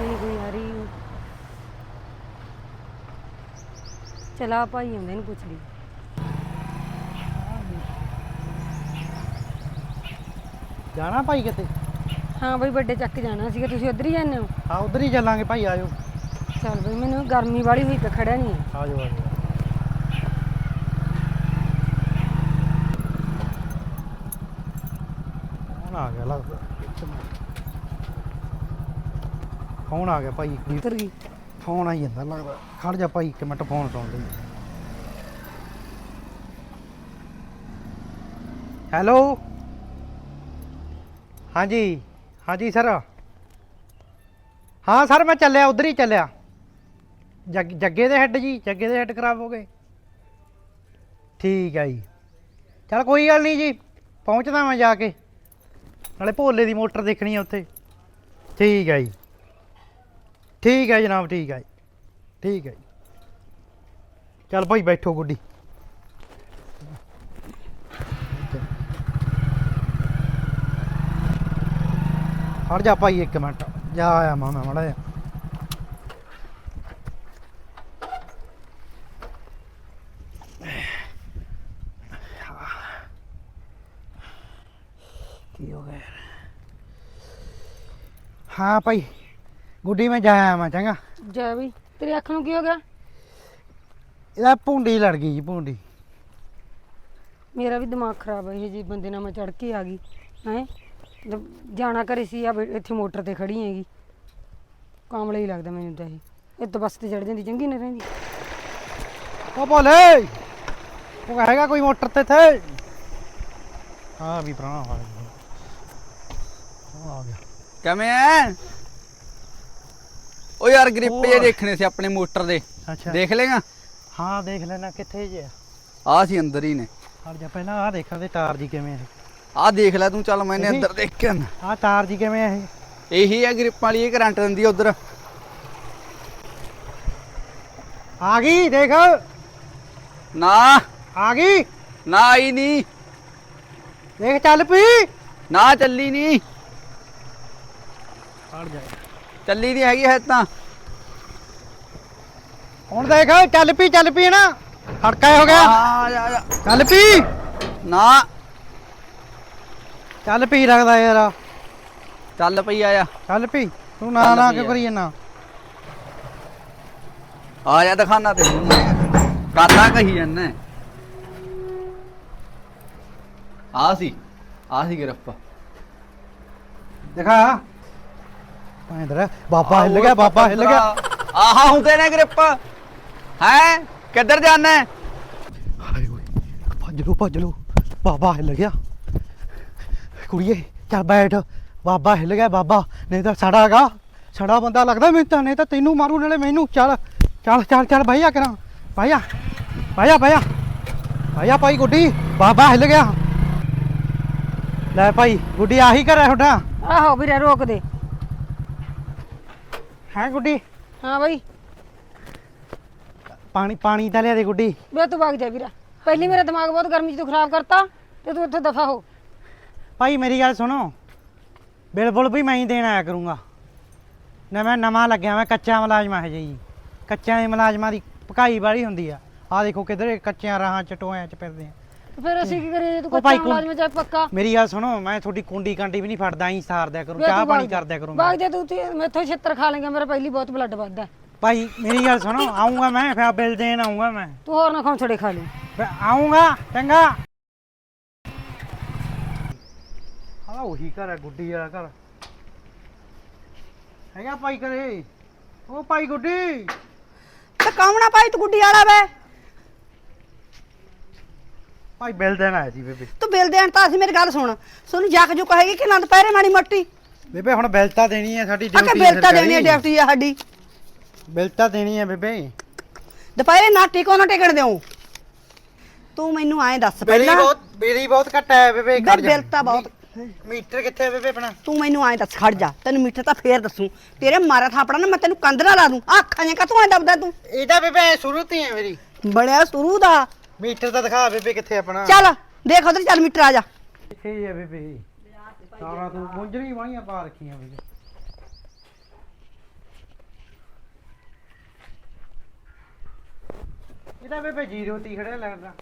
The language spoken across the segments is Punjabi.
ਨਹੀਂ ਕੋਈ ਆ ਰਹੀ ਚਲਾ ਭਾਈ ਆਉਂਦੇ ਨੂੰ ਪੁੱਛ ਲਈ। ਜਾਣਾ ਭਾਈ ਕਿਤੇ? ਹਾਂ ਬਈ ਵੱਡੇ ਚੱਕ ਜਾਣਾ ਸੀਗਾ। ਤੁਸੀਂ ਉਧਰ ਹੀ ਜਾਂਦੇ ਹੋ? ਹਾਂ ਉਧਰ ਹੀ ਚੱਲਾਂਗੇ ਭਾਈ ਆਜੋ। ਚੱਲ ਬਈ ਮੈਨੂੰ ਗਰਮੀ ਵਾਲੀ ਹੋਈ ਤਾਂ ਖੜਿਆ ਨਹੀਂ ਆਜੋ ਆਜੋ। ਕੌਣ ਆ ਗਿਆ ਲੱਗਦਾ? ਫੋਨ ਆ ਗਿਆ ਭਾਈ ਉਤਰ ਗਈ ਫੋਨ ਆਈ ਜਾਂਦਾ ਲੱਗਦਾ। ਖੜ ਜਾ ਭਾਈ, ਇੱਕ ਮਿੰਟ ਫੋਨ ਸੁਣ ਲਈ। ਹੈਲੋ? ਹਾਂਜੀ ਹਾਂਜੀ ਸਰ। ਹਾਂ ਸਰ, ਮੈਂ ਚੱਲਿਆ, ਉਧਰ ਹੀ ਚੱਲਿਆ। ਜੱਗ, ਜੱਗੇ ਦੇ ਹੈੱਡ ਜੀ, ਜੱਗੇ ਦੇ ਹੈੱਡ ਖਰਾਬ ਹੋ ਗਏ। ਠੀਕ ਹੈ ਜੀ। ਚਲ ਕੋਈ ਗੱਲ ਨਹੀਂ ਜੀ, ਪਹੁੰਚਦਾ ਮੈਂ ਜਾ ਕੇ। ਨਾਲੇ ਭੋਲੇ ਦੀ ਮੋਟਰ ਦੇਖਣੀ ਹੈ ਉੱਥੇ। ਠੀਕ ਹੈ ਜੀ। ਠੀਕ ਹੈ ਜਨਾਬ, ਠੀਕ ਹੈ ਠੀਕ ਹੈ ਜੀ। ਚੱਲ ਭਾਈ ਬੈਠੋ ਗੁੱਡੀ। ਹਟ ਜਾ ਭਾਈ ਇੱਕ ਮਿੰਟ। ਜਾ ਆਇਆ ਮਾਂ, ਮੈਂ ਮੜਾ ਜਾ ਕੀ ਹੋ ਗਿਆ ਹਾਂ ਭਾਈ। ਗੁੱਡੀ ਮੈਂ ਜਾ ਆਇਆ ਮੈਂ ਚੰਗਾ। ਜੈ ਬਈ ਤੇਰੀ ਅੱਖ ਨੂੰ ਕੀ ਹੋ ਗਿਆ? ਇਹਦਾ ਭੁੰਡੀ ਲੜ ਗਈ ਜੀ ਭੁੰਡੀ। ਮੇਰਾ ਵੀ ਦਿਮਾਗ ਖਰਾਬ ਹੈ ਇਹ ਜੀ ਬੰਦੇ ਨਾਲ ਮੈਂ ਚੜ ਕੇ ਆ ਗਈ। ਹੈ? ਜਾਣਾ ਕਰੇ ਸੀ ਆ ਇੱਥੇ ਮੋਟਰ ਤੇ ਖੜੀ ਹੈਗੀ। ਕਾਮਲਾ ਹੀ ਲੱਗਦਾ ਮੈਨੂੰ ਤਾਂ ਇਹ। ਇਹ ਤਾਂ ਬੱਸ ਤੇ ਚੜ ਜਾਂਦੀ ਚੰਗੀ ਨਾ ਰਹਿੰਦੀ। ਉਹ ਬੋਲੇ ਉਹ ਹੈਗਾ ਕੋਈ ਮੋਟਰ ਤੇ ਇੱਥੇ? ਹਾਂ ਵੀ ਪੁਰਾਣਾ ਆ ਗਿਆ ਉਹ ਆ ਗਿਆ। ਕਿਵੇਂ ਐ? ਓ ਯਾਰ ਗ੍ਰਿਪ ਜੇ। ਦੇਖਣੇ ਸੀ ਆਪਣੇ ਮੋਟਰ ਦੇ। ਅੱਛਾ। ਦੇਖ ਲੇਗਾ? ਹਾਂ ਦੇਖ ਲੈਣਾ ਕਿੱਥੇ ਜੇ ਆ। ਸੀ ਅੰਦਰ ਹੀ ਨੇ। ਹਟ ਜਾ ਪਹਿਲਾਂ ਆ ਦੇਖਾਂ ਤੇ ਤਾਰ ਜੀ ਕਿਵੇਂ ਹੈ ਆ ਦੇਖ ਲੈ ਤੂੰ ਚੱਲ ਮੈਨੇ? ਅੰਦਰ ਦੇਖ ਕੇ ਆਉਨਾ। ਆ ਤਾਰ ਜੀ ਕਿਵੇਂ ਹੈ ਇਹ? ਇਹੀ ਆ ਗ੍ਰਿਪ ਵਾਲੀ ਇਹ ਕਰੰਟ ਦਿੰਦੀ ਉਧਰ। ਆ ਗਈ ਦੇਖ। ਨਾ। ਆ ਗਈ। ਨਾ ਆਈ ਨਹੀਂ। ਦੇਖ ਚੱਲ ਪਈ। ਨਾ ਚੱਲੀ ਨਹੀਂ। ਹਟ ਜਾ। ਚੱਲੀ ਨਹੀਂ ਹੈਗੀ ਹੈ ਤਾਂ। ਹੁਣ ਦੇਖ ਚੱਲ ਪਈ ਚੱਲ ਪਈ ਨਾ। ਹੜਕਾ ਹੋ ਗਿਆ। ਆ ਜਾ ਚੱਲ ਪਈ ਨਾ। ਚੱਲ ਪਈ ਲੱਗਦਾ ਯਾਰ। ਚੱਲ ਪਈ ਆ ਜਾ ਚੱਲ ਪਈ ਤੂੰ ਨਾ ਚੱਲ ਨਾ ਕਿਉਂ। ਕਰੀ ਜਾਂਦਾ? ਆ ਜਾ ਦਿਖਾਣਾ ਤੇ ਕਾਤਾ ਕਹੀ ਜਾਂਦਾ? ਆ ਸੀ। ਆ ਸੀ ਗ੍ਰਿਪ ਦਿਖਾ। ਪੈਂਦਰ ਬਾਬਾ ਹਿੱਲ ਗਿਆ ਬਾਬਾ ਹਿੱਲ ਗਿਆ। ਆਹਾ ਹੁੰਦੇ ਨੇ ਗ੍ਰਿਪ। ਹੈ? ਕਿੱਧਰ ਜਾਣਾ? ਹੈ ਹਾਏ ਓਏ ਭੱਜ ਲੋ ਭੱਜ ਲੋ ਬਾਬਾ ਹਿੱਲ ਗਿਆ। ਕੁੜੀਏ ਚੱਲ ਬੈਠ। ਬਾਬਾ ਹਿੱਲ ਗਿਆ ਬਾਬਾ। ਨਹੀਂ ਤਾਂ ਸੜਾ ਹੈਗਾ। ਸੜਾ ਬੰਦਾ ਲੱਗਦਾ ਮੈਨੂੰ ਤਾਂ ਨਹੀਂ ਤਾਂ ਤੈਨੂੰ ਮਾਰੂ ਨਾਲੇ ਮੈਨੂੰ। ਚੱਲ ਚੱਲ ਚੱਲ ਚੱਲ ਭਾਈਆ ਕਰਾਂ। ਭਾਈਆ ਭਾਈਆ ਭਾਈਆ ਭਾਈਆ ਭਾਈ ਗੁੱਡੀ। ਬਾਬਾ ਹਿੱਲ ਗਿਆ। ਲੈ ਭਾਈ ਗੁੱਡੀ ਆਹੀ ਕਰਿਆ ਤੁਹਾਡਾ। ਆਹੋ ਵੀਰੇ ਰੋਕ ਦੇ। ਹੈ ਗੁੱਡੀ? ਹਾਂ ਬਈ। ਪਾਣੀ ਪਾਣੀ ਤਾਂ ਲਿਆ ਦੇ ਗੁੱਡੀ। ਵੇ ਤੂੰ ਵਗ ਜਾ ਵੀਰਾ। ਪਹਿਲੀ ਮੇਰਾ ਦਿਮਾਗ ਬਹੁਤ ਗਰਮੀ ਚ ਤੂੰ ਖਰਾਬ ਕਰਤਾ ਤੇ ਤੂੰ ਇੱਥੇ ਦਫਾ ਹੋ। ਭਾਈ ਮੇਰੀ ਗੱਲ ਸੁਣੋ। ਬਿਲਬੁਲ ਵੀ ਮੈਂ ਹੀ ਦੇਣ ਆਇਆ ਕਰੂੰਗਾ। ਨਾ ਮੈਂ ਨਵਾਂ ਲੱਗਿਆ ਮੈਂ ਕੱਚਾ ਮੁਲਾਜ਼ਮ ਹੈ ਜੀ। ਕੱਚਿਆਂ ਦੇ ਮੁਲਾਜ਼ਮਾਂ ਦੀ ਪਕਾਈ ਵਾਲੀ ਹੁੰਦੀ ਆ। ਆ ਦੇਖੋ ਕਿਧਰੇ ਕੱਚਿਆਂ ਰਾਹਾਂ ਚ ਟੋਇਆਂ ਚ ਫਿਰਦੇ ਆ। ਤੇ ਫਿਰ ਅਸੀਂ ਕੀ ਕਰੀਏ ਜੇ ਤੂੰ ਉਹ ਭਾਈ ਕੱਚਾ ਕੁੰ- ਮੁਲਾਜ਼ਮ ਚਾਹੇ ਪੱਕਾ। ਮੇਰੀ ਗੱਲ ਸੁਣੋ ਮੈਂ ਤੁਹਾਡੀ ਕੁੰਡੀ ਕਾਂਡੀ ਵੀ ਨਹੀਂ ਫੜਦਾ ਹੀ ਸਾਰ ਦਿਆ ਕਰੂੰ ਚਾਹ ਪਾਣੀ ਜਾ। ਕਰ ਦਿਆ ਕਰੂੰਗਾ ਵਗ ਜਾ ਤੂੰ ਤੇ ਮੈਥੋਂ ਛਿੱਤਰ ਖਾ ਲੇਗਾ ਮੇਰਾ ਪਹਿਲੀ ਬਹੁਤ ਬਲੱਡ ਵੱਧਦਾ। ਭਾਈ ਮੇਰੀ ਗੱਲ ਸੁਣੋ ਆਉਂਗਾ ਮੈਂ ਫਿਰ ਬਿੱਲ ਦੇਣ ਆਉਂਗਾ ਮੈਂ। ਤੂੰ ਹੋਰ ਨਾ ਖੌਂਛੜੇ ਖਾ ਲਈ ਫਿਰ ਆਉਂਗਾ ਚੰਗਾ। ਆ ਉਹੀ ਘਰ ਹੈ ਗੁੱਡੀ ਵਾਲਾ ਘਰ। ਹੈਗਾ ਭਾਈ ਕਰੇ ਉਹ ਭਾਈ ਗੁੱਡੀ। ਤੇ ਕਾਮਣਾ ਭਾਈ ਤੂੰ ਗੁੱਡੀ ਵਾਲਾ ਵੇ? ਭਾਈ ਬਿੱਲ ਦੇਣ ਆਇਆ ਸੀ ਬੇਬੇ। ਤੂੰ ਬਿੱਲ ਦੇਣ ਤਾਂ ਅਸੀਂ ਮੇਰੀ ਗੱਲ ਸੁਣ। ਸੋਨੂੰ ਜੱਕ ਜੁਕ ਹੈਗੀ ਕਿ ਨੰਦ ਪੈਰੇ ਮਾੜੀ ਮੱਟੀ? ਬੇਬੇ ਹੁਣ ਬਿੱਲ ਤਾਂ ਦੇਣੀ ਹੈ ਸਾਡੀ ਡਿਊਟੀ ਬਿੱਲ ਤਾਂ ਦੇਣੀ ਹੈ ਡਿਊਟੀ ਆ ਸਾਡੀ। ਬਿੱਲ ਤਾਂ ਦੇਣੀ ਹੈ ਬੇਬੇ। ਦੁਪਹਿਰੇ ਨਾ ਟਿਕੋ ਨਾ ਟਿਕਣ ਦਿਓ। ਤੂੰ ਮੈਨੂੰ ਐਂ ਦੱਸ ਪਹਿਲਾਂ। ਬਹੁਤ ਬਿਜਲੀ ਬਹੁਤ ਘੱਟ ਹੈ ਬੇਬੇ ਜਾ। ਬਿੱਲ ਤਾਂ ਬਹੁਤ ਮੀਟਰ ਕਿੱਥੇ ਹੈ ਬੇਬੇ ਆਪਣਾ? ਤੂੰ ਮੈਨੂੰ ਐਂ ਦੱਸ ਖੜ ਜਾ। ਤੈਨੂੰ ਮੀਟਰ ਤਾਂ ਫੇਰ ਦੱਸੂ। ਤੇਰੇ ਮਾਰਾ ਥਾਪੜਾ ਨਾ ਮੈਂ ਤੈਨੂੰ ਕੰਧ ਨਾਲ ਲਾ ਦੂੰ। ਆਹ ਅੱਖਾਂ ਜਾਂ ਕਾ ਐਂ ਦਬਦਾ ਤੂੰ? ਇਹਦਾ ਬੇਬੇ ਸ਼ੁਰੂ ਤੋਂ ਹੈ ਮੇਰੀ। ਬੜਿਆ ਸ਼ੁਰੂ ਦਾ। ਮੀਟਰ ਤਾਂ ਦਿਖਾ ਬੇਬੇ ਕਿੱਥੇ ਆਪਣਾ। ਚੱਲ ਦੇਖ ਉਧਰ ਚੱਲ ਮੀਟਰ ਆ ਜਾ। ਇੱਥੇ ਹੀ ਆ ਬੇਬੇ ਸਾਰਾ ਤੂੰ ਮੁੰਜਰੀ ਵਾਹੀਆਂ ਪਾ ਰੱਖੀਆਂ ਬੇਬੇ। ਇਹਦਾ ਬੇਬੇ ਜੀਰੋ ਤੀ ਖੜਾ ਲੱਗਦਾ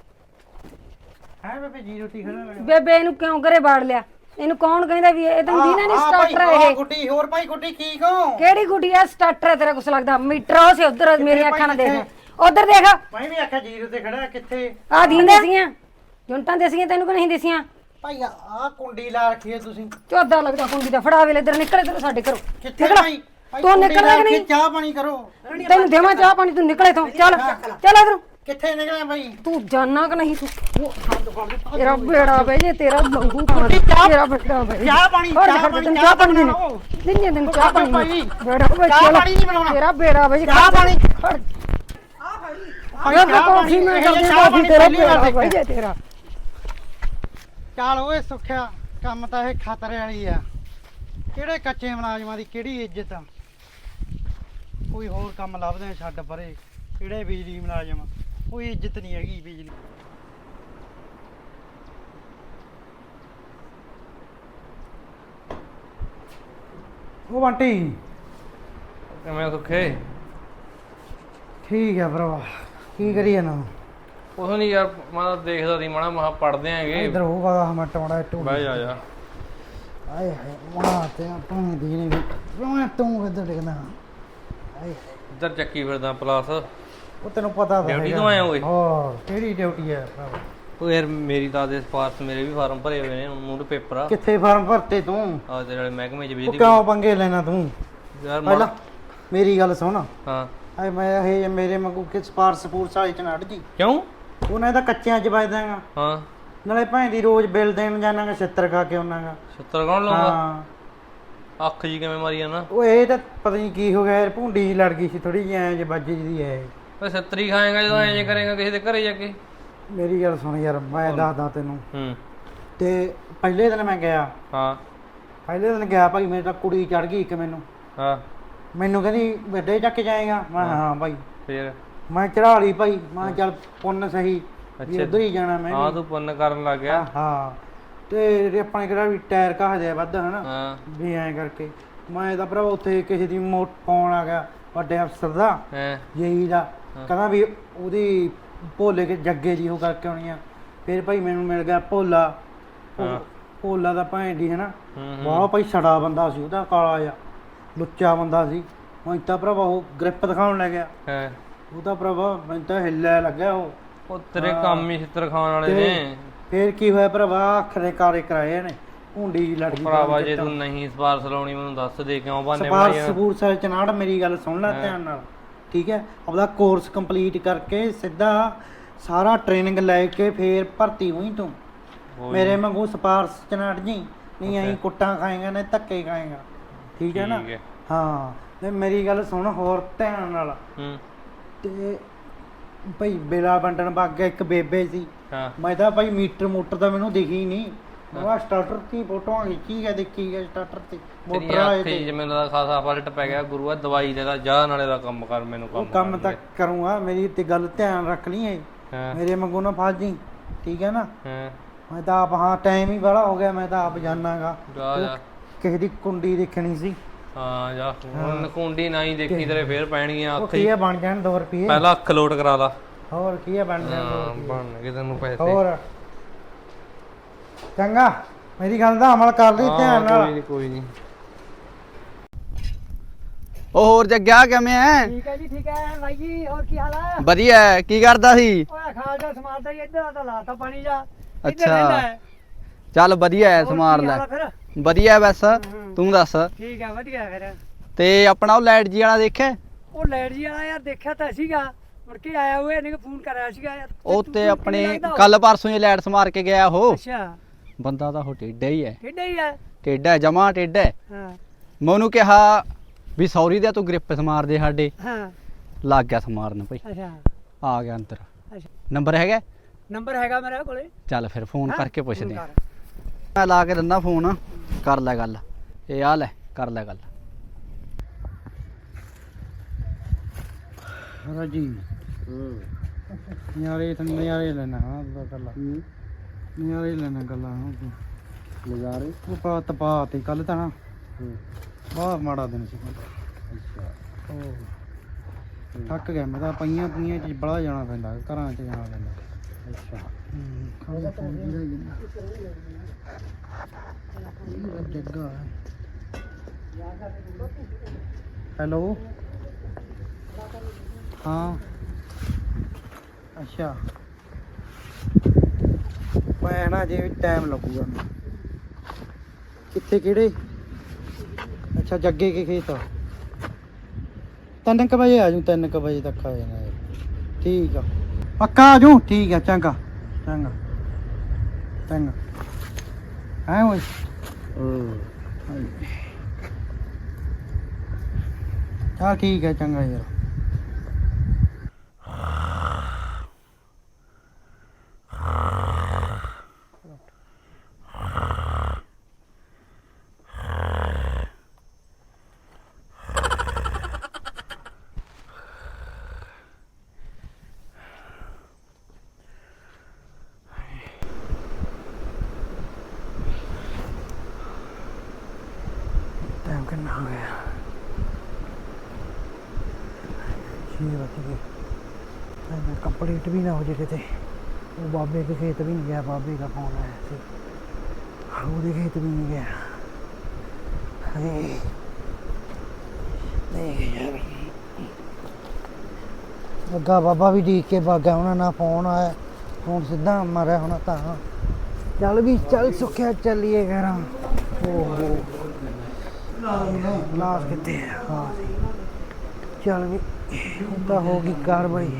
ਹੈ ਬੇਬੇ ਜੀਰੋ ਤੀ ਖੜਾ ਲੱਗਦਾ ਬੇਬੇ ਇਹਨੂੰ ਕਿਉਂ ਘਰੇ ਬਾੜ ਲਿਆ? ਇਹਨੂੰ ਕੌਣ ਕਹਿੰਦਾ ਵੀ ਇਹ ਤਾਂ ਦੀਨਾ ਨਹੀਂ ਸਟਾਰਟਰ ਹੈ ਇਹ। ਗੁੱਡੀ ਹੋਰ ਭਾਈ ਗੁੱਡੀ ਕੀ ਕਹੋ ਕਿਹੜੀ ਗੁੱਡੀ? ਆ ਸਟਾਰਟਰ ਹੈ ਤੇਰਾ ਕੁਛ ਲੱਗਦਾ ਮੀਟਰ ਉਸੇ ਉਧਰ ਮੇਰੀਆਂ ਅੱਖਾਂ ਨਾਲ ਦੇਖ। ਉਧਰ ਦੇਖ। ਮੈਂ ਵੀ ਆਖਿਆ ਜੀਰੋ ਤੇ ਖੜਾ ਕਿੱਥੇ? ਆ ਦੀਂਦੇ ਸੀਆਂ ਜੁੰਟਾਂ ਦੇ ਸੀਆਂ ਤੈਨੂੰ ਕਿ ਨਹੀਂ ਦਿਸੀਆਂ? ਭਾਈ ਆ ਕੁੰਡੀ ਲਾ ਰੱਖੀ ਹੈ ਤੁਸੀਂ। ਚੌਦਾ ਲੱਗਦਾ ਕੁੰਡੀ ਦਾ ਫੜਾ ਵੇਲੇ ਇਧਰ ਨਿਕਲੇ ਤੇਰੇ ਸਾਡੇ ਘਰੋਂ। ਕਿੱਥੇ ਨਿਕਲ। ਭਾਈ? ਭਾਈ ਤੂੰ ਕੁੰਡੀ ਨਿਕਲਦਾ ਲਾ ਕਿ ਨਹੀਂ? ਚਾਹ ਪਾਣੀ ਕਰੋ। ਤੈਨੂੰ ਦੇਵਾਂ ਚਾਹ ਪਾਣੀ ਤੂੰ ਨਿਕਲੇ ਤੋਂ ਚੱਲ ਚੱਲ ਇਧਰ। ਕਿੱਥੇ ਨਿਕਲਿਆ ਭਾਈ? ਤੂੰ ਜਾਨਾ ਕਿ ਨਹੀਂ ਤੂੰ? ਉਹ ਤੇਰਾ ਬੇੜਾ ਬਈ ਜੇ ਤੇਰਾ ਮੰਗੂ ਤੇਰਾ ਬੇੜਾ ਬਈ ਚਾਹ ਪਾਣੀ, ਚਾਹ ਪਾਣੀ, ਤੈਨੂੰ ਚਾਹ ਪਾਣੀ ਪਾਣੀ ਨਹੀਂ ਦਿੰਨੇ ਤੈਨੂੰ ਚਾਹ ਪਾਣੀ। ਨਹੀਂ। ਬੇੜਾ ਬਈ ਚਾਹ। ਪਾਣੀ ਨਹੀਂ ਬਣਾਉਣਾ। ਤੇਰਾ ਬੇੜਾ ਬਈ ਚਾਹ ਪਾਣੀ। ਅਗਰ ਕਾਫੀ ਮੈਂ ਕਰਦੀ ਕਾਫੀ ਤੇਰਾ ਤੇਰਾ। ਚੱਲ ਓਏ ਸੁਖਿਆ ਕੰਮ ਤਾਂ ਇਹ ਖਤਰੇ ਵਾਲੀ ਆ। ਕਿਹੜੇ ਕੱਚੇ ਮੁਲਾਜ਼ਮਾਂ ਦੀ ਕਿਹੜੀ ਇੱਜ਼ਤ ਆ? ਕੋਈ ਹੋਰ ਕੰਮ ਲੱਭਦੇ ਛੱਡ ਪਰੇ। ਕਿਹੜੇ ਬਿਜਲੀ ਮੁਲਾਜ਼ਮ ਕੋਈ ਇੱਜ਼ਤ ਨਹੀਂ ਹੈਗੀ ਬਿਜਲੀ ਉਹ ਬੰਟੀ। ਕਿਵੇਂ ਸੁੱਖੇ? ਠੀਕ ਆ ਭਰਾ। ਕੀ ਕਰੀਏ ਨਾ? ਕੁਛ ਨਹੀਂ ਯਾਰ ਮੈਂ ਤਾਂ ਦੇਖਦਾ ਸੀ ਮਾੜਾ ਮਹਾ ਪੜਦੇ ਆਂਗੇ ਇਧਰ ਹੋਊਗਾ ਮੈਂ ਟਮਾੜਾ ਟੂ ਬਹਿ ਜਾ ਜਾ ਆਏ ਹਾਏ ਵਾਹ ਤੇ ਆਪਾਂ ਨੇ ਵੀ ਤੂੰ ਕਿੱਧਰ ਡਿੱਗਦਾ। ਆਏ ਇੱਧਰ ਚੱਕੀ ਫਿਰਦਾ ਪਲਾਸ। ਉਹ ਤੈਨੂੰ ਪਤਾ ਤਾਂ ਡਿਊਟੀ ਹੈਗਾ। ਤੋਂ ਆਇਆ ਓਏ? ਹੋਰ ਕਿਹੜੀ ਡਿਊਟੀ ਹੈ ਭਰਾਵਾ? ਉਹ ਯਾਰ ਮੇਰੀ ਤਾਂ ਦੇ ਸਪਾਰਸ ਮੇਰੇ ਵੀ ਫਾਰਮ ਭਰੇ ਹੋਏ ਨੇ ਉਹਨੂੰ ਪੇਪਰ ਆ। ਕਿੱਥੇ ਫਾਰਮ ਭਰਤੇ ਤੂੰ? ਆ ਤੇਰੇ ਵਾਲੇ ਮਹਿਕਮੇ ਚ ਉਹ ਬਿਜਲੀ ਕਿਉਂ ਪੰਗੇ ਲੈਣਾ ਤੂੰ? ਯਾਰ ਪਹਿਲਾਂ ਮਾੜਾ- ਮੇਰੀ ਗੱਲ ਸੁਣ। ਹਾਂ। ਆਏ ਮੈਂ ਇਹ ਮੇਰੇ ਵਾਂਗੂ ਕਿ ਸਪਾਰਸ ਸਪੂਰਸ ਵਾਲੀ ਚ ਨੜ ਜੀ ਕਿਉਂ? ਉਹਨਾਂ ਦਾ ਕੱਚਿਆਂ ਚ ਵੱਜਦਾਗਾ ਹਾਂ। ਨਾਲੇ ਭਾਂ ਦੀ ਰੋਜ਼ ਬਿੱਲ ਦੇਣ ਜਾਣਾਗਾ ਛਿੱਤਰ ਖਾ ਕੇ ਆਉਣਾਗਾ ਛੱਤਰ ਕੌਣ ਲਾਉਂਦਾ ਹਾਂ। ਅੱਖ ਜੀ ਕਿਵੇਂ ਮਾਰੀ ਜਾਣਾ ਉਹ ਇਹ ਤਾਂ ਪਤਾ ਨਹੀਂ ਕੀ ਹੋ ਗਿਆ ਯਾਰ ਭੁੰਡੀ ਜਿਹੀ ਲੜ ਗਈ ਸੀ ਥੋੜੀ ਜਿਹੀ ਐਂ ਜੇ ਵੱਜੀ ਦੀ ਐ। ਓਏ ਛੱਤਰੀ ਖਾਏਗਾ ਜਦੋਂ ਐਂ ਜੇ ਕਰੇਗਾ ਕਿਸੇ ਦੇ ਘਰੇ ਜਾ ਕੇ। ਮੇਰੀ ਗੱਲ ਸੁਣ ਯਾਰ ਮੈਂ ਦੱਸਦਾ ਤੈਨੂੰ। ਹੂੰ। ਤੇ ਪਹਿਲੇ ਦਿਨ ਮੈਂ ਗਿਆ। ਹਾਂ। ਪਹਿਲੇ ਦਿਨ ਗਿਆ ਭਾਈ ਮੇਰੇ ਤਾਂ ਕੁੜੀ ਚੜ ਗਈ ਇੱਕ ਮੈਨੂੰ। ਹਾਂ। ਮੈਨੂੰ ਕਹਿੰਦੀ ਵੱਡੇ ਚੱਕ ਜਾਏਗਾ। ਮੈਂ ਹਾਂ ਭਾਈ। ਫੇਰ? ਮੈਂ ਚੜਾ ਲਈ ਭਾਈ। ਮੈਂ ਕਿਹਾ ਚੱਲ ਪੁੰਨ ਸਹੀ। ਵੀ ਅੱਛਾ। ਉਧਰ ਹੀ ਜਾਣਾ ਮੈਂ ਹਾਂ ਵੀ। ਤੂੰ ਪੁੰਨ ਕਰਨ ਲੱਗ ਗਿਆ। ਹਾਂ ਤੇ ਆਪਣੇ ਕਿਹੜਾ ਵੀ ਟਾਇਰ ਕਹਦੇ ਆ ਵੱਧ ਹਨਾ? ਹਾਂ। ਵੀ ਐਂ ਕਰਕੇ। ਮੈਂ ਤਾਂ ਭਰਾ ਉੱਥੇ ਕਿਸੇ ਦੀ ਮੋਟ ਪਾਉਣ ਆ ਗਿਆ ਵੱਡੇ ਅਫਸਰ ਦਾ ਹੈ? ਜੇਈ ਦਾ। ਕਹਿੰਦਾ ਵੀ ਉਹਦੀ ਭੋਲੇ ਕੇ ਜੱਗੇ ਜੀ ਉਹ ਕਰਕੇ ਆਉਣੀ ਆ। ਫਿਰ ਭਾਈ ਮੈਨੂੰ ਮਿਲ ਗਿਆ ਭੋਲਾ। ਹਾਂ। ਭੋਲਾ ਦਾ ਭੈਂਡੀ ਹਨਾ? ਹੂੰ ਵਾਹ ਭਾਈ ਛੜਾ ਬੰਦਾ ਸੀ ਉਹਦਾ ਕਾਲਾ ਜਿਹਾ। ਲੁੱਚਾ ਬੰਦਾ ਸੀ। ਮੈਂ ਤਾਂ ਭਰਾਵਾ ਉਹ ਗ੍ਰਿਪ ਦਿਖਾਉਣ ਲੱਗ ਗਿਆ। ਹੈ। ਉਹਦਾ ਭਰਾਵਾ ਮੈਨੂੰ ਤਾਂ ਹਿੱਲਿਆ ਲੱਗਿਆ ਉਹ। ਉਹ ਤੇਰੇ ਕੰਮ ਹੀ ਛਿੱਤਰ ਖਾਣ ਵਾਲੇ ਤੇ ਨੇ। ਫੇਰ ਕੀ ਹੋਇਆ ਭਰਾਵਾ? ਅੱਖ ਦੇ ਕਾਰੇ ਕਰਾਏ ਨੇ ਹੁੰਡੀ ਜੀ ਲੜ ਗਈ ਭਰਾਵਾ ਜੇ ਤੂੰ ਨਹੀਂ ਸਪਾਰਸ ਲਾਉਣੀ ਮੈਨੂੰ ਦੱਸ ਦੇ ਕਿਉਂ ਬਾਨੇ ਸਪਾਰ ਬਣਾਈ ਸਪੂਰ ਸਾਲ ਚਨਾੜ ਮੇਰੀ ਗੱਲ ਸੁਣ ਲੈ ਧਿਆਨ ਨਾਲ। ਠੀਕ ਹੈ? ਆਪਦਾ ਕੋਰਸ ਕੰਪਲੀਟ ਕਰਕੇ ਸਿੱਧਾ ਸਾਰਾ ਟ੍ਰੇਨਿੰਗ ਲੈ ਕੇ ਫੇਰ ਭਰਤੀ ਹੋਈ ਤੂੰ। ਮੇਰੇ ਵਾਂਗੂ ਸਪਾਰਸ ਚਨਾੜ ਜੀ। ਨਹੀਂ ਆਈ ਕੁੱਟਾਂ ਖਾਏਗਾ ਨਾ ਧੱਕੇ ਖਾਏਗਾ। ਠੀਕ ਹੈ ਨਾ? ਠੀਕ ਹੈ। ਹਾਂ ਤੇ ਮੇਰੀ ਗੱਲ ਸੁਣ ਹੋਰ ਧਿਆਨ ਨਾਲ। ਹੂੰ। ਤੇ ਭਾਈ ਬੇਲਾ ਵੰਡਣ ਵਗ ਗਿਆ ਇੱਕ ਬੇਬੇ ਸੀ। ਹਾਂ। ਮੈਂ ਤਾਂ ਭਾਈ ਮੀਟਰ ਮੋਟਰ ਤਾਂ ਮੈਨੂੰ ਦਿਖੀ ਨਹੀਂ ਉਹ ਸਟਾਰਟਰ ਦੀ ਫੋਟੋਆਂ ਖਿੱਚੀ ਗਿਆ ਦੇਖੀ ਗਿਆ ਸਟਾਰਟਰ ਤੇ ਤੇਰੀ ਮੋਟਰ ਆਏ ਅੱਖ ਤੇ। ਮੈਨੂੰ ਤਾਂ ਖਾਸਾ ਪਲਟ ਪੈ ਗਿਆ ਗੁਰੂਆ ਦਵਾਈ ਦੇ ਦਾ ਜਾ ਨਾਲੇ ਦਾ ਕੰਮ ਕਰ ਮੈਨੂੰ ਉਹ ਕੰਮ ਕੰਮ ਤਾਂ ਕਰੂੰਗਾ ਮੇਰੀ ਤੇ ਗੱਲ ਧਿਆਨ ਰੱਖ ਲਈ ਹਾਂ। ਮੇਰੇ ਵਾਂਗੂ ਨਾ ਫਸ ਜੀ ਠੀਕ ਹੈ ਨਾ? ਹਾਂ। ਮੈਂ ਤਾਂ ਆਪ ਹਾਂ ਟਾਈਮ ਹੀ ਬੜਾ ਹੋ ਗਿਆ ਮੈਂ ਤਾਂ ਆਪ ਜਾਣਾਗਾ। ਜਾ ਜਾ। ਕਿਸੇ ਦੀ ਕੁੰਡੀ ਦੇਖਣੀ ਸੀ। ਹਾਂ ਜਾ ਹੁਣ ਕੁੰਡੀ ਨਾ ਹੀ ਦੇਖੀ ਤੇਰੇ ਫੇਰ ਪੈਣਗੀਆਂ ਉਹ ਅੱਖ ਕੀ ਹੀ। ਹੈ ਬਣ ਜਾਣ 2 ਰੁਪਏ। ਪਹਿਲਾਂ ਅੱਖ ਲੋਡ ਕਰਾ ਲਾ। ਹੋਰ ਕੀ ਹੈ ਬਣ ਜਾਣ ਦੋ ਹਾਂ ਰੁਪਈਏ। ਬਣ ਗਏ ਤੈਨੂੰ ਪੈਸੇ। ਹੋਰ। ਚੰਗਾ ਮੇਰੀ ਗੱਲ ਦਾ ਅਮਲ ਕਰ ਲਈ ਧਿਆਨ ਹਾਂ, ਕੋਈ ਨਾਲ ਨਹੀਂ ਕੋਈ ਨਹੀਂ ਉਹ ਹੋਰ ਜੱਗਿਆ ਕਿਵੇਂ ਐ? ਠੀਕ ਹੈ ਜੀ ਠੀਕ ਹੈ ਬਾਈ ਜੀ ਹੋਰ ਕੀ ਹਾਲ ਹੈ ਵਧੀਆ ਕੀ ਕਰਦਾ ਸੀ? ਓਏ ਖਾਲਸਾ ਸਮਾਰਦਾ ਹੀ ਇੱਧਰ ਤਾਂ ਲਾਤਾ ਪਾਣੀ ਜਾ। ਇੱਧਰ ਅੱਛਾ। ਰਹਿੰਦਾ ਹੈ। ਚੱਲ ਵਧੀਆ ਐ ਹੋਰ ਸਮਾਰ ਲੈ। ਹਾਲ ਆ ਫਿਰ? ਵਧੀਆ ਬਸ ਤੂੰ ਦੱਸ। ਠੀਕ ਹੈ ਵਧੀਆ ਫਿਰ। ਤੇ ਆਪਣਾ ਉਹ ਲਾਈਟ ਜੀ ਵਾਲਾ ਦੇਖਿਆ? ਉਹ ਲੈਟ ਜੀ ਵਾਲਾ ਯਾਰ ਦੇਖਿਆ ਤਾਂ ਸੀਗਾ ਮੁੜ ਕੇ ਆਇਆ ਹੋਇਆ ਇਹਨੇ ਫੋਨ ਕਰਿਆ ਸੀਗਾ ਯਾਰ। ਉਹ ਤੂੰ- ਆਪਣੇ ਕਿਵੇਂ ਲੱਗਦਾ ਉਹ? ਕੱਲ ਪਰਸੋਂ ਹੀ ਲਾਈਟ ਸਮਾਰ ਕੇ ਗਿਆ ਉਹ। ਅੱਛਾ। ਬੰਦਾ ਤਾਂ ਉਹ ਟੇਡਾ ਹੀ ਐ ਕਿੱਡਾ ਹੀ ਹੈ? ਟੇਡਾ ਹੈ ਜਮਾ ਟੇਡਾ ਹੈ। ਹਾਂ। ਮੈਂ ਉਹਨੂੰ ਕਿਹਾ ਵੀ ਸੌਰੀ ਦਾ ਤੂੰ ਗ੍ਰਿਪ ਸਮਾਰ ਦੇ ਸਾਡੇ। ਹਾਂ। ਲੱਗ ਗਿਆ ਸਮਾਰਨ ਭਾਈ। ਅੱਛਾ। ਆ ਗਿਆ ਅੰਦਰ। ਅੱਛਾ। ਨੰਬਰ ਹੈਗਾ? ਨੰਬਰ ਹੈਗਾ ਮੇਰੇ ਕੋਲੇ। ਚੱਲ ਫਿਰ ਫੋਨ ਹੈਂ? ਕਰਕੇ ਪੁੱਛਦੇ ਆ ਕਰ। ਮੈਂ ਲਾ ਕੇ ਦਿੰਦਾ ਫੋਨ। ਕਰ ਲੈ ਗੱਲ। ਇਹ ਆ ਲੈ ਕਰ ਲੈ ਗੱਲ। ਰਾਜੀ। ਨਿਆਰੇ ਤਾਂ ਨਿਆਰੇ ਲੈਣਾ ਹਾਂ ਦਾ ਗੱਲਾਂ ਨਿਆਰੇ ਲੈਣਾ ਗੱਲਾਂ ਹਾਂ ਤੂੰ ਨਜ਼ਾਰੇ ਉਹ ਪਾ ਤਪਾ ਤੇ ਕੱਲ ਤਾਂ ਨਾ। ਬਹੁਤ ਮਾੜਾ ਦਿਨ ਸੀ। ਅੱਛਾ। ਥੱਕ ਗਿਆ ਮੈਂ ਤਾਂ ਪਈਆਂ ਪਈਆਂ ਚ ਬੜਾ ਜਾਣਾ ਪੈਂਦਾ ਘਰਾਂ ਚ ਜਾਣਾ ਪੈਂਦਾ। ਅੱਛਾ। ਖਾਣਾ ਫੋਨ ਜਿਹੜਾ ਇਹ ਜੱਗਾ ਹੈਲੋ। ਹਾਂ। ਅੱਛਾ। ਮੈਂ ਨਾ ਜੇ ਟਾਈਮ ਲੱਗੂਗਾ। ਕਿੱਥੇ, ਕਿਹੜੇ? ਅੱਛਾ, ਜੱਗੇ ਕੇ ਖੇਤ। ਤਿੰਨ ਕੁ ਵਜੇ ਆ ਜੂ ਤਿੰਨ ਕੁ ਵਜੇ ਤੱਕ ਆ ਜਾਣਾ। ਯਾਰ। ਠੀਕ ਆ। ਪੱਕਾ ਆ ਜੂ ਠੀਕ ਆ ਚੰਗਾ। ਚੰਗਾ। ਚੰਗਾ। ਹੈ ਓਏ? ਚਲ ਠੀਕ ਹੈ ਚੰਗਾ ਯਾਰ। ਟਾਈਮ ਕਿੰਨਾ ਮੈਂ ਕੰਪਲੀਟ ਵੀ ਨਾ ਹੋ ਜੇ ਕਿਤੇ। ਉਹ ਬਾਬੇ ਦੇ ਖੇਤ ਵੀ ਨਹੀਂ ਗਿਆ, ਬਾਬੇ ਦਾ ਫੋਨ ਆਇਆ ਸੀ। ਉਹਦੇ ਖੇਤ ਵੀ ਨਹੀਂ ਗਿਆ। ਹਾਏ ਨਹੀਂ ਯਾਰ ਲੱਗਾ ਬਾਬਾ ਵੀ ਦੇਖ ਕੇ ਬਾਗਾ ਉਹਨਾਂ ਨਾਲ ਫੋਨ ਆਇਆ। ਫੋਨ ਸਿੱਧਾ ਮਾਰਿਆ ਹੋਣਾ ਤਾਂ। ਚੱਲ ਵੀ, ਚੱਲ ਸੁੱਖਿਆ, ਚੱਲੀਏ ਘਰਾਂ। ਓਹੋ। ਲਾਸ ਕਿੱਥੇ ਆ? ਹਾਂ ਚੱਲ ਵੀ ਹੁਣ ਤਾਂ ਹੋ ਗਈ ਕਾਰਵਾਈ